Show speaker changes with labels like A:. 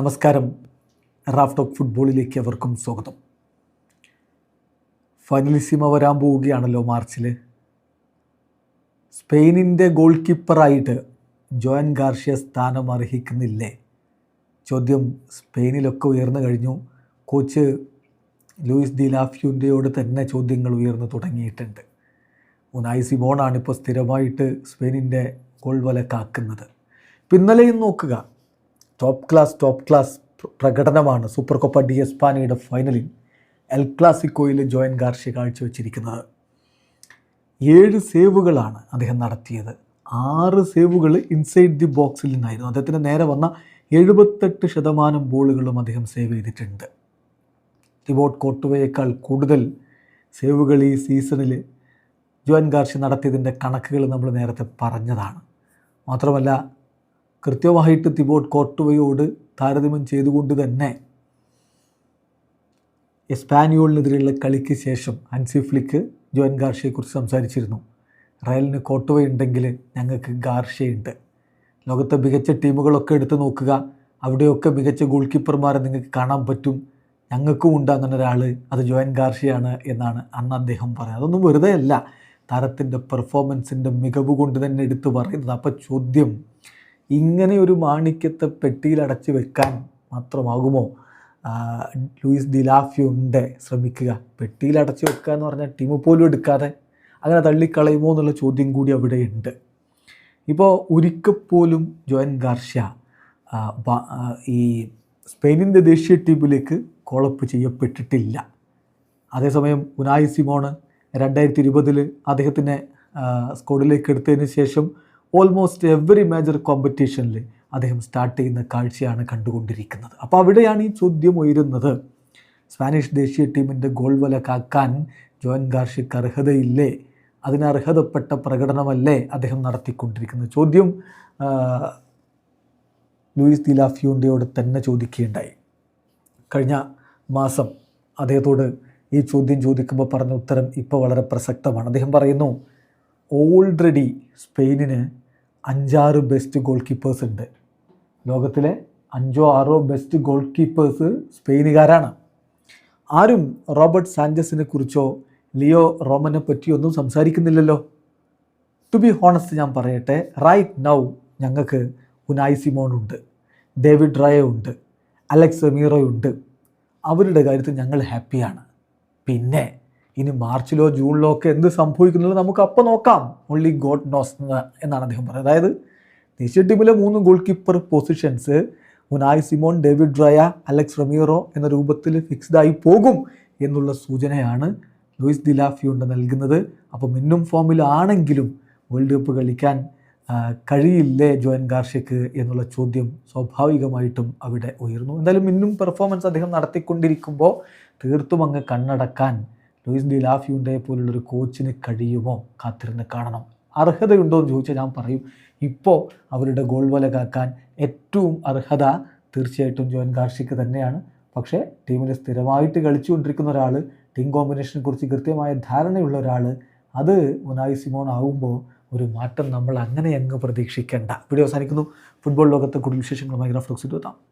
A: നമസ്കാരം. Raf talk ഫുട്ബോളിലേക്ക് അവർക്കും സ്വാഗതം. ഫൈനലിസിമ വരാൻ പോവുകയാണല്ലോ മാർച്ചിൽ സ്പെയിനിന്റെ ഗോൾ കീപ്പറായിട്ട് ജോയൻ ഗാർഷ്യ സ്ഥാനം അർഹിക്കുന്നില്ലേ? ചോദ്യം സ്പെയിനിലൊക്കെ ഉയർന്നു കഴിഞ്ഞു. കോച്ച് ലൂയിസ് ഡി ലാഫ്യൂന്റെയോട് തന്നെ ചോദ്യങ്ങൾ ഉയർന്നു തുടങ്ങിയിട്ടുണ്ട്. ഉനായി സിമോണാണ് ഇപ്പോൾ സ്ഥിരമായിട്ട് സ്പെയിനിന്റെ ഗോൾ വല കാക്കുന്നത്. ഇപ്പം ഇന്നലെയും നോക്കുക. ടോപ്പ് ക്ലാസ് ടോപ്പ് ക്ലാസ് പ്രകടനമാണ് സൂപ്പർ കൊപ്പ ഡി എസ്പാനയുടെ ഫൈനലിൽ എൽ ക്ലാസിക്കോയിൽ ജോയൻ ഗാർഷ്യ കാഴ്ചവെച്ചിരിക്കുന്നത്. ഏഴ് സേവുകളാണ് അദ്ദേഹം നടത്തിയത്. ആറ് സേവുകൾ ഇൻസൈഡ് ദി ബോക്സിൽ നിന്നായിരുന്നു. അദ്ദേഹത്തിന് നേരെ വന്ന എഴുപത്തെട്ട് ശതമാനം ബോളുകളും അദ്ദേഹം സേവ് ചെയ്തിട്ടുണ്ട്. തിബോട്ട് കോട്ടുവയേക്കാൾ കൂടുതൽ സേവുകൾ ഈ സീസണിൽ ജോൻ ഗാർഷി നടത്തിയതിന്റെ കണക്കുകൾ നമ്മൾ നേരത്തെ പറഞ്ഞതാണ്. മാത്രമല്ല കൃത്യമായിട്ട് തിബോട്ട് കോട്ടുവയോട് താരതമ്യം ചെയ്തുകൊണ്ട് തന്നെ എസ്പാനിയോളിനെതിരെയുള്ള കളിക്ക് ശേഷം ഹൻസി ഫ്ലിക്ക് ജോൻ ഗാർഷ്യയെക്കുറിച്ച് സംസാരിച്ചിരുന്നു. റയലിന് കോട്ടുവയുണ്ടെങ്കിൽ ഞങ്ങൾക്ക് ഗാർഷ്യയുണ്ട്. ലോകത്തെ മികച്ച ടീമുകളൊക്കെ എടുത്തു നോക്കുക. അവിടെയൊക്കെ മികച്ച ഗോൾ കീപ്പർമാരെ നിങ്ങൾക്ക് കാണാൻ പറ്റും. ഞങ്ങൾക്കും ഉണ്ട് അങ്ങനെ ഒരാൾ അത് ജോയൻ ഗാർഷ്യയാണ് എന്നാണ് അന്ന് അദ്ദേഹം പറയുന്നത് അതൊന്നും വെറുതെ അല്ല. താരത്തിന്റെ പെർഫോമൻസിന്റെ മികവ് കൊണ്ട് തന്നെ എടുത്തു പറയുന്നത്. അപ്പോൾ ചോദ്യം ഇങ്ങനെ ഒരു മാണിക്യത്തെ പെട്ടിയിലടച്ച് വെക്കാൻ മാത്രമാകുമോ? ലൂയിസ് ദിലാഫിയുണ്ട് ശ്രമിക്കുക. പെട്ടിയിലടച്ച് വെക്കുക എന്ന് പറഞ്ഞാൽ ടീം പോലും എടുക്കാതെ അങ്ങനെ തള്ളിക്കളയുമോ എന്നുള്ള ചോദ്യം കൂടി അവിടെയുണ്ട്. ഇപ്പോൾ ഒരിക്കൽ പോലും ജോയൻ ഗാർഷ്യ ഈ സ്പെയിനിന്റെ ദേശീയ ടീമിലേക്ക് കോളപ്പ് ചെയ്യപ്പെട്ടിട്ടില്ല. അതേസമയം ഉനായി സിമോണ് രണ്ടായിരത്തി ഇരുപതിൽ അദ്ദേഹത്തിനെ സ്കോഡിലേക്ക് എടുത്തതിന് ശേഷം ഓൾമോസ്റ്റ് എവറി മേജർ കോമ്പറ്റീഷനിൽ അദ്ദേഹം സ്റ്റാർട്ട് ചെയ്യുന്ന കാഴ്ചയാണ് കണ്ടുകൊണ്ടിരിക്കുന്നത്. അപ്പോൾ അവിടെയാണ് ഈ ചോദ്യം ഉയരുന്നത്. സ്പാനിഷ് ദേശീയ ടീമിന്റെ ഗോൾ വല കാക്കാൻ ജോൻ ഗാർഷിക്ക് അർഹതയില്ലേ? അതിന് അർഹതപ്പെട്ട പ്രകടനമല്ലേ അദ്ദേഹം നടത്തിക്കൊണ്ടിരിക്കുന്നത്? ചോദ്യം ലൂയിസ് ദിലാഫിയോണ്ടയോട് തന്നെ ചോദിക്കുകയുണ്ടായി. കഴിഞ്ഞ മാസം അദ്ദേഹത്തോട് ഈ ചോദ്യം ചോദിക്കുമ്പോൾ പറഞ്ഞ ഉത്തരം ഇപ്പോൾ വളരെ പ്രസക്തമാണ്. അദ്ദേഹം പറയുന്നു ഓൾറെഡി സ്പെയിനിന് അഞ്ചാറ് ബെസ്റ്റ് ഗോൾ കീപ്പേഴ്സ് ഉണ്ട്. ലോകത്തിലെ അഞ്ചോ ആറോ ബെസ്റ്റ് ഗോൾ കീപ്പേഴ്സ് സ്പെയിനുകാരാണ്. ആരും റോബർട്ട് സാഞ്ചസിനെ കുറിച്ചോ ലിയോ റോമനെ പറ്റിയോ ഒന്നും സംസാരിക്കുന്നില്ലല്ലോ. ടു ബി ഹോണസ്റ്റ് ഞാൻ പറയട്ടെ റൈറ്റ് നൗ ഞങ്ങൾക്ക് ഉനായി സിമോൺ ഉണ്ട് ഡേവിഡ് റയ ഉണ്ട് അലക്സ് എമീറോ ഉണ്ട്. അവരുടെ കാര്യത്തിൽ ഞങ്ങൾ ഹാപ്പിയാണ് പിന്നെ ഇനി മാർച്ചിലോ ജൂണിലോ ഒക്കെ എന്ത് സംഭവിക്കുന്നുള്ളത് നമുക്ക് അപ്പോൾ നോക്കാം. ഓൺലി ഗോഡ് നോസ് എന്നാണ് അദ്ദേഹം പറയുന്നത് അതായത് ദേശീയ ടീമിലെ മൂന്ന് goalkeeper positions Unai Simon David Raya Alex Remiro എന്ന രൂപത്തിൽ ഫിക്സ്ഡ് ആയി പോകും എന്നുള്ള സൂചനയാണ് ലൂയിസ് ദിലാഫിയുണ്ട് നൽകുന്നത്. അപ്പോൾ മിന്നും ഫോമിലാണെങ്കിലും വേൾഡ് കപ്പ് കളിക്കാൻ കഴിയില്ലേ ജോയൻ ഗാർഷിക്ക് എന്നുള്ള ചോദ്യം സ്വാഭാവികമായിട്ടും അവിടെ ഉയർന്നു. എന്തായാലും മിന്നും പെർഫോമൻസ് അദ്ദേഹം നടത്തിക്കൊണ്ടിരിക്കുമ്പോൾ തീർത്തും അങ്ങ് കണ്ണടക്കാൻ ലൂയിസ് ഡി ലാഫ്യൂണ്ടയെ പോലുള്ളൊരു കോച്ചിന് കഴിയുമോ? കാത്തിരുന്ന് കാണണം. അർഹതയുണ്ടോ എന്ന് ചോദിച്ചാൽ ഞാൻ പറയും ഇപ്പോൾ അവരുടെ ഗോൾ വല കാക്കാൻ ഏറ്റവും അർഹത തീർച്ചയായിട്ടും ജോൻ കാർഷിക്ക് തന്നെയാണ്. പക്ഷേ ടീമിൽ സ്ഥിരമായിട്ട് കളിച്ചുകൊണ്ടിരിക്കുന്ന ഒരാൾ ടീം കോമ്പിനേഷനെ കുറിച്ച് കൃത്യമായ ധാരണയുള്ള ഒരാൾ അത് ഉനായി സിമോൺ ആകുമ്പോൾ ഒരു മാറ്റം നമ്മൾ അങ്ങനെ അങ്ങ് പ്രതീക്ഷിക്കേണ്ട. വീഡിയോ അവസാനിക്കുന്നു. ഫുട്ബോൾ ലോകത്തെ കൂടുതൽ വിശേഷങ്ങളുമായി റഫ്ലോക്സ് എത്താം.